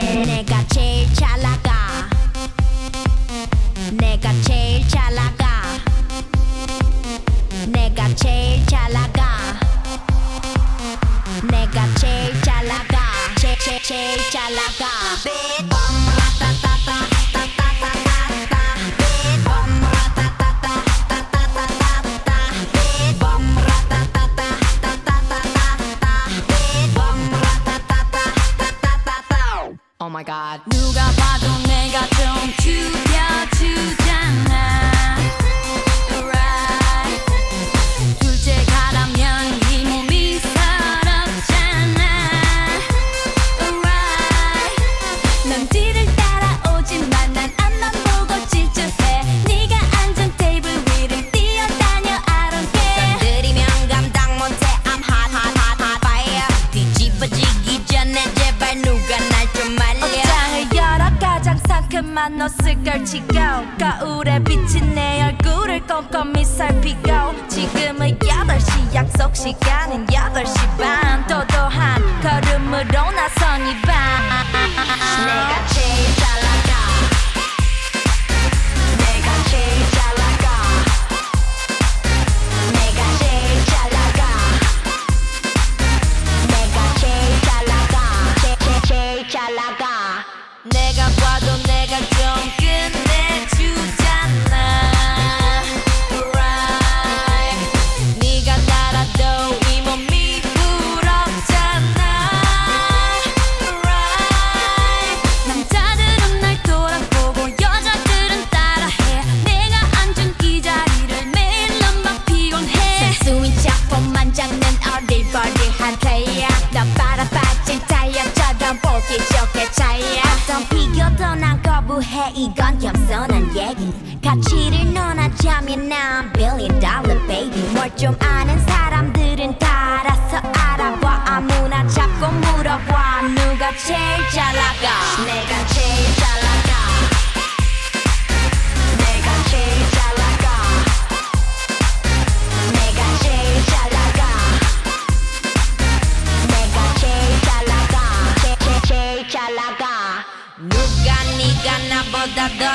내가 제일 잘 나가 내가 제일 잘 나가 내가 제일 잘 나가 내가 제일 잘 나가 제, 제, 제일 잘 나가 만났을 걸치고 거울에 비친 내 얼굴을 꼼꼼히 살피고. 지금은 8시 약속 시간은 8시 반. 또도한 걸음으로 해 이건 겸손한 얘기. 가치를 논하자면 난 billion dollar baby. 뭘 좀 아는 사람들은 다 알아서 알아봐. 아무나 잡고 물어봐. 누가 제일 잘 나가? 내가 제일 잘 나가. Да, да.